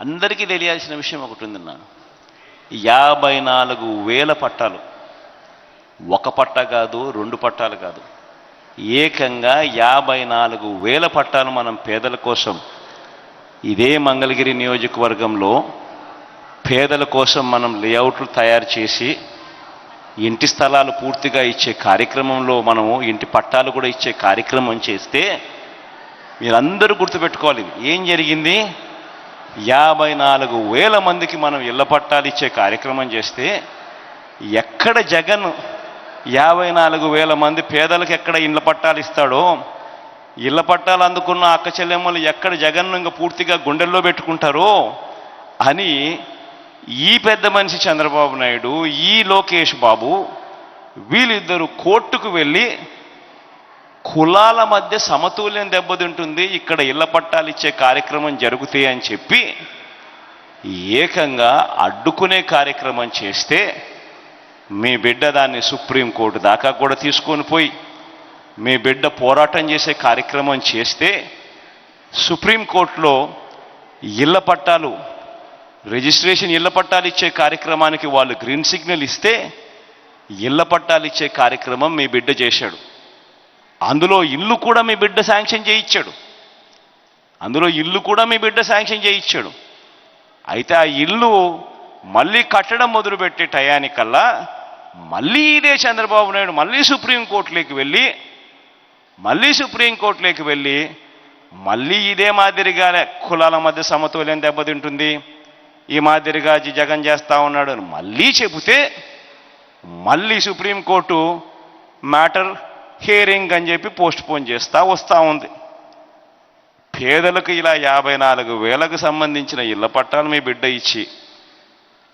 అందరికీ తెలియాల్సిన విషయం ఒకటి ఉందన్నా. యాభై నాలుగు వేల పట్టాలు. ఒక పట్ట కాదు రెండు పట్టాలు కాదు. ఏకంగా యాభై నాలుగు వేల పట్టాలు మనం పేదల కోసం ఇదే మంగళగిరి నియోజకవర్గంలో పేదల కోసం మనం లేఅవుట్లు తయారు చేసి ఇంటి స్థలాలు పూర్తిగా ఇచ్చే కార్యక్రమంలో మనము ఇంటి పట్టాలు కూడా ఇచ్చే కార్యక్రమం చేస్తే మీరందరూ గుర్తుపెట్టుకోవాలి. ఏం జరిగింది? యాభై నాలుగు వేల మందికి మనం ఇళ్ళ పట్టాలు ఇచ్చే కార్యక్రమం చేస్తే ఎక్కడ జగన్ యాభై నాలుగు వేల మంది పేదలకు ఎక్కడ ఇళ్ళ పట్టాలు ఇస్తాడో ఇళ్ళ పట్టాలు అందుకున్న అక్క చెల్లెమ్మలు ఎక్కడ జగన్ ఇంకా పూర్తిగా గుండెల్లో పెట్టుకుంటారో అని ఈ పెద్ద మనిషి చంద్రబాబు నాయుడు ఈ లోకేష్ బాబు వీళ్ళిద్దరూ కోర్టుకు వెళ్ళి కులాల మధ్య సమతుల్యం దెబ్బతింటుంది ఇక్కడ ఇళ్ళ పట్టాలు ఇచ్చే కార్యక్రమం జరుగుతాయి అని చెప్పి ఏకంగా అడ్డుకునే కార్యక్రమం చేస్తే మీ బిడ్డ దాన్ని సుప్రీంకోర్టు దాకా కూడా తీసుకొని పోయి మీ బిడ్డ పోరాటం చేసే కార్యక్రమం చేస్తే సుప్రీంకోర్టులో ఇళ్ళ పట్టాలు రిజిస్ట్రేషన్ ఇళ్ళ పట్టాలు ఇచ్చే కార్యక్రమానికి వాళ్ళు గ్రీన్ సిగ్నల్ ఇస్తే ఇళ్ళ పట్టాలు ఇచ్చే కార్యక్రమం మీ బిడ్డ చేశాడు. అందులో ఇల్లు కూడా మీ బిడ్డ శాంక్షన్ చేయించాడు. అందులో ఇల్లు కూడా మీ బిడ్డ శాంక్షన్ చేయించాడు. అయితే ఆ ఇల్లు మళ్ళీ కట్టడం మొదలుపెట్టే టయానికల్లా మళ్ళీ ఇదే చంద్రబాబు నాయుడు మళ్ళీ సుప్రీంకోర్టులోకి వెళ్ళి మళ్ళీ సుప్రీంకోర్టులోకి వెళ్ళి మళ్ళీ ఇదే మాదిరిగా కులాల మధ్య సమతుల్యం దెబ్బతింటుంది. ఈ మాదిరిగా జి- జగన్ చేస్తూ ఉన్నాడు అని మళ్ళీ చెబితే మళ్ళీ సుప్రీంకోర్టు మ్యాటర్ హియరింగ్ అని చెప్పి పోస్ట్ పోన్ చేస్తూ వస్తూ ఉంది. పేదలకు ఇలా యాభై నాలుగు వేలకు సంబంధించిన ఇళ్ళ పట్టాలు మీ బిడ్డ ఇచ్చి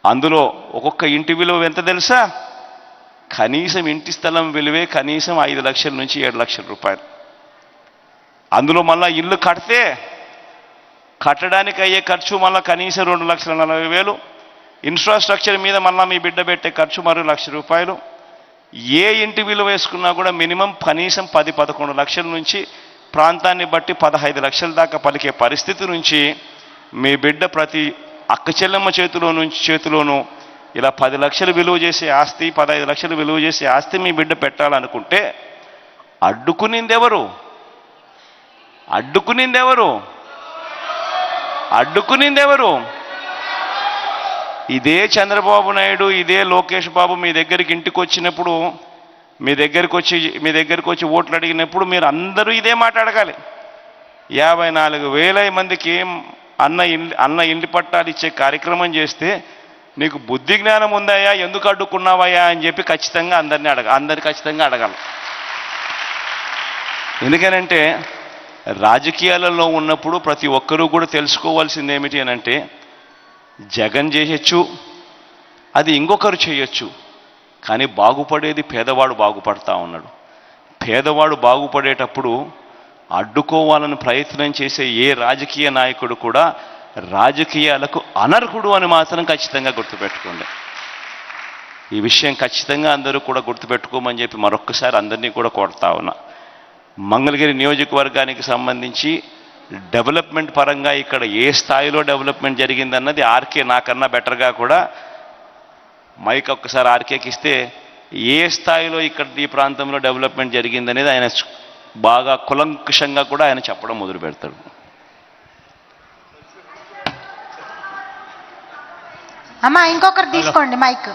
అందులో ఒక్కొక్క ఇంటి విలువ ఎంత తెలుసా? కనీసం ఇంటి స్థలం విలువే కనీసం ఐదు లక్షల నుంచి ఏడు లక్షల రూపాయలు. అందులో మళ్ళీ ఇల్లు కడితే కట్టడానికి అయ్యే ఖర్చు మళ్ళీ కనీసం రెండు లక్షల నలభై వేలు. ఇన్ఫ్రాస్ట్రక్చర్ మీద మళ్ళీ మీ బిడ్డ పెట్టే ఖర్చు మరో లక్ష రూపాయలు. ఏ ఇంటి విలువ వేసుకున్నా కూడా మినిమం కనీసం పది పదకొండు లక్షల నుంచి ప్రాంతాన్ని బట్టి పదహైదు లక్షల దాకా పలికే పరిస్థితి నుంచి మీ బిడ్డ ప్రతి అక్క చెల్లెమ్మ చేతిలో నుంచి చేతిలోనూ ఇలా పది లక్షలు విలువ చేసే ఆస్తి పదహైదు లక్షలు విలువ చేసే ఆస్తి మీ బిడ్డ పెట్టాలనుకుంటే అడ్డుకునిందెవరు? అడ్డుకునిందెవరు? అడ్డుకునిందెవరు? ఇదే చంద్రబాబు నాయుడు ఇదే లోకేష్ బాబు మీ దగ్గరికి ఇంటికి వచ్చినప్పుడు మీ దగ్గరికి వచ్చి మీ దగ్గరికి వచ్చి ఓట్లు అడిగినప్పుడు మీరు అందరూ ఇదే మాట అడగాలి. యాభై నాలుగు వేల మందికి అన్న ఇల్లు అన్న ఇంటి పట్టాలు ఇచ్చే కార్యక్రమం చేస్తే నీకు బుద్ధి జ్ఞానం ఉందాయా ఎందుకు అడ్డుకున్నావయ్యా అని చెప్పి ఖచ్చితంగా అందరినీ అడగ అందరు ఖచ్చితంగా అడగాలి. ఎందుకనంటే రాజకీయాలలో ఉన్నప్పుడు ప్రతి ఒక్కరూ కూడా తెలుసుకోవాల్సింది ఏమిటి అని అంటే జగన్ చేయొచ్చు అది ఇంకొకరు చేయొచ్చు కానీ బాగుపడేది పేదవాడు బాగుపడతా ఉన్నాడు. పేదవాడు బాగుపడేటప్పుడు అడ్డుకోవాలని ప్రయత్నం చేసే ఏ రాజకీయ నాయకుడు కూడా రాజకీయాలకు అనర్హుడు అని మాత్రం ఖచ్చితంగా గుర్తుపెట్టుకోండి. ఈ విషయం ఖచ్చితంగా అందరూ కూడా గుర్తుపెట్టుకోమని చెప్పి మరొక్కసారి అందరినీ కూడా కొడతా ఉన్నా. మంగళగిరి నియోజకవర్గానికి సంబంధించి డెవలప్మెంట్ పరంగా ఇక్కడ ఏ స్థాయిలో డెవలప్మెంట్ జరిగిందన్నది ఆర్కే నాకన్నా బెటర్గా కూడా మైక్ ఒక్కసారి ఆర్కేకి ఇస్తే ఏ స్థాయిలో ఇక్కడ ఈ ప్రాంతంలో డెవలప్మెంట్ జరిగిందనేది ఆయన బాగా కులంకుషంగా కూడా ఆయన చెప్పడం మొదలు పెడతాడు. అమ్మా ఇంకొకరు తీసుకోండి మైక్.